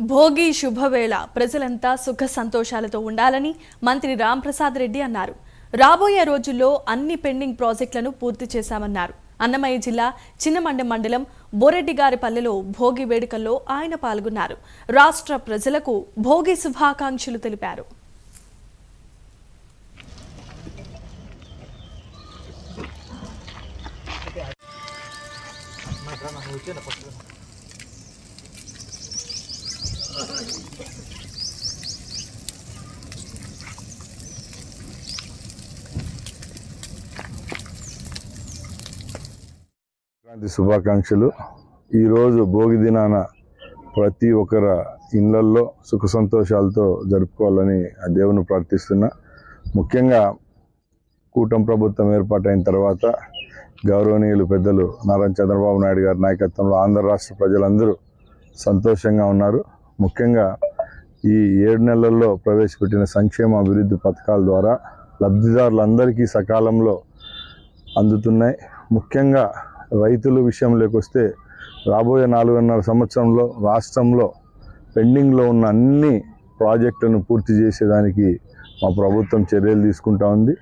భోగి శుభవేళ. ప్రజలంతా సుఖ సంతోషాలతో ఉండాలని మంత్రి రాంప్రసాద్ రెడ్డి అన్నారు. రాబోయే రోజుల్లో అన్ని పెండింగ్ ప్రాజెక్టులను పూర్తి చేశామన్నారు. అన్నమయ్య జిల్లా చిన్నమండ మండలం బోరెడ్డిగారిపల్లెలో భోగి వేడుకల్లో ఆయన పాల్గొన్నారు. రాష్ట్ర ప్రజలకు భోగి శుభాకాంక్షలు తెలిపారు. సంక్రాంతి శుభాకాంక్షలు. ఈరోజు భోగి దినాన ప్రతి ఒక్కర ఇళ్ళల్లో సుఖ సంతోషాలతో జరుపుకోవాలని ఆ దేవుని ప్రార్థిస్తున్నా. ముఖ్యంగా కూటమి ప్రభుత్వం ఏర్పాటైన తర్వాత గౌరవనీయులు పెద్దలు నారా చంద్రబాబు నాయుడు గారి నాయకత్వంలో ఆంధ్ర రాష్ట్ర ప్రజలందరూ సంతోషంగా ఉన్నారు. ముఖ్యంగా ఈ ఏడు నెలల్లో ప్రవేశపెట్టిన సంక్షేమ అభివృద్ధి పథకాల ద్వారా లబ్ధిదారులందరికీ సకాలంలో అందుతున్నాయి. ముఖ్యంగా రైతుల విషయంలోకి వస్తే రాబోయే నాలుగున్నర సంవత్సరంలో రాష్ట్రంలో పెండింగ్లో ఉన్న అన్ని ప్రాజెక్టులను పూర్తి చేసేదానికి మా ప్రభుత్వం చర్యలు తీసుకుంటా ఉంది.